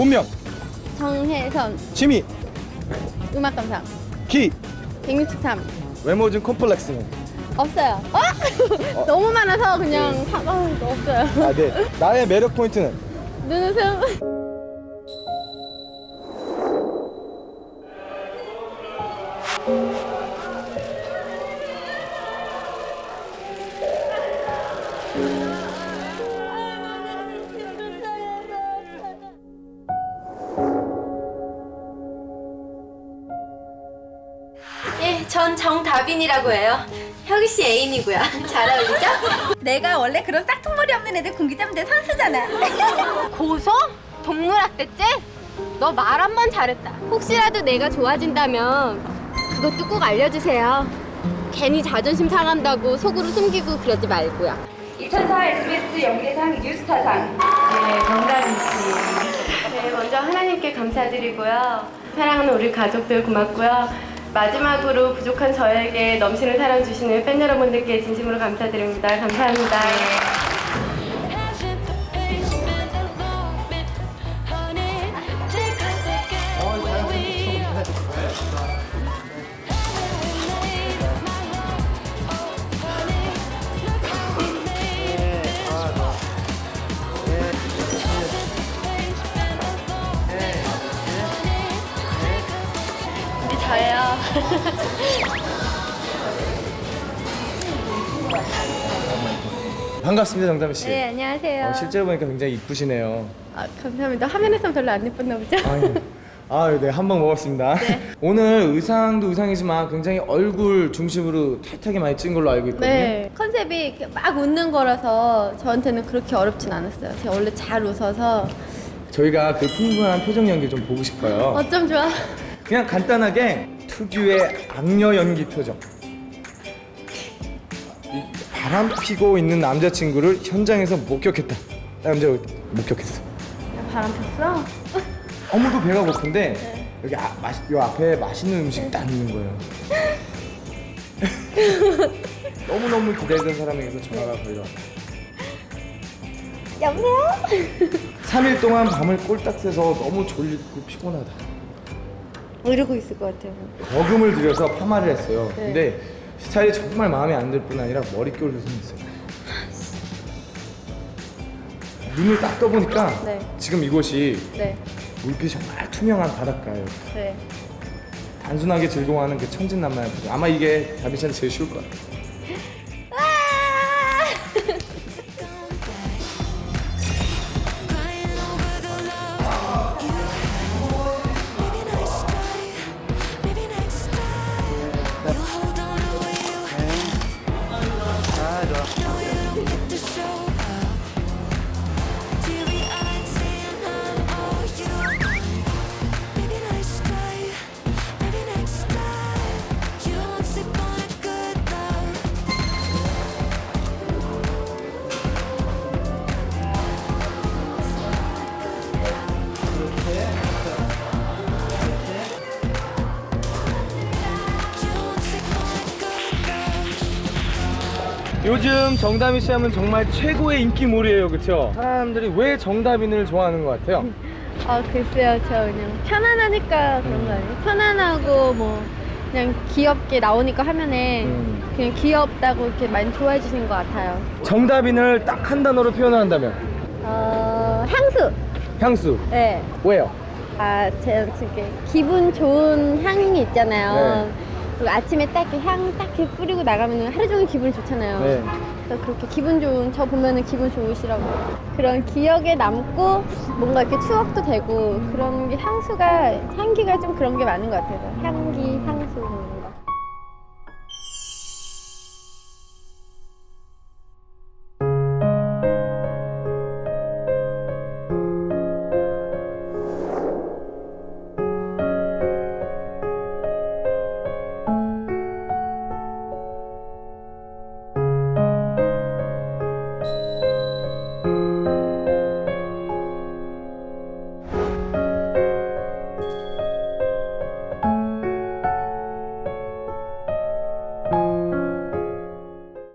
본명, 정혜선 취미, 음악 감상 키, 163 외모 중 콤플렉스는? 없어요. 어? 너무 많아서 그냥 다, 어, 없어요. 아, 네. 나의 매력 포인트는? 눈웃음 전 정다빈이라고 해요. 혁이 씨 애인이고요. 잘 어울리죠? 내가 원래 그런 싹퉁머리 없는 애들 공기잡는데 선수잖아. 고소? 동물학대죄? 너 말 한 번 잘했다. 혹시라도 내가 좋아진다면 그것도 꼭 알려주세요. 괜히 자존심 상한다고 속으로 숨기고 그러지 말고요. 2004 SBS 연기대상 뉴스타상. 네, 정다은 씨. 네, 먼저 하나님께 감사드리고요. 사랑하는 우리 가족들 고맙고요. 마지막으로 부족한 저에게 넘치는 사랑 주시는 팬 여러분들께 진심으로 감사드립니다. 감사합니다. 저예요. 반갑습니다, 정다미 씨. 네, 안녕하세요. 어, 실제로 보니까 굉장히 이쁘시네요. 아, 감사합니다. 화면에서 별로 안 예뻤나 보죠? 아유, 아유, 네, 한 방 먹었습니다. 오늘 의상도 의상이지만 굉장히 얼굴 중심으로 타이트하게 많이 찍은 걸로 알고 있거든요. 네, 컨셉이 이렇게 막 웃는 거라서 저한테는 그렇게 어렵진 않았어요. 제가 원래 잘 웃어서 저희가 그 풍부한 표정 연기 좀 보고 싶어요. 어쩜 좋아. 그냥 간단하게 특유의 악녀 연기 표정. 이 바람 피고 있는 남자친구를 현장에서 목격했다. 남자 목격했어. 바람 폈어? 어머도 배가 고픈데 여기 아, 마시, 요 앞에 맛있는 음식 딱 있는 거예요. 너무 너무 기다리던 사람에게서 전화가 걸려. 여보세요? 3일 동안 밤을 꼴딱 새서 너무 졸리고 피곤하다. 이러고 있을 것 같아요. 거금을 들여서 파마를 했어요. 네. 근데 스타일이 정말 마음에 안 들 뿐 아니라 머릿결도 생겼어요. 눈을 딱 떠보니까 네. 지금 이곳이 네, 물빛이 정말 투명한 바닷가예요. 네. 단순하게 즐거워하는 그 천진난만한 표정. 아마 이게 다빈 씨한테 제일 쉬울 것 같아요. 요즘 정다빈 씨 하면 정말 최고의 인기몰이에요, 그렇죠? 사람들이 왜 정다빈을 좋아하는 것 같아요? 아, 글쎄요. 저 그냥 편안하니까 그런 거 아니에요? 편안하고 뭐 그냥 귀엽게 나오니까 화면에 음. 그냥 귀엽다고 이렇게 많이 좋아해 주시는 것 같아요. 정다빈을 딱 한 단어로 표현한다면 어, 향수. 향수. 네. 왜요? 아, 제 이렇게 기분 좋은 향이 있잖아요. 네. 그리고 아침에 딱 이렇게 향 딱 이렇게 뿌리고 나가면 하루 종일 기분이 좋잖아요. 네. 그래서 그렇게 기분 좋은 저 보면은 기분 좋으시라고 그런 기억에 남고 뭔가 이렇게 추억도 되고 그런 게 향수가 향기가 좀 그런 게 많은 것 같아요. 향기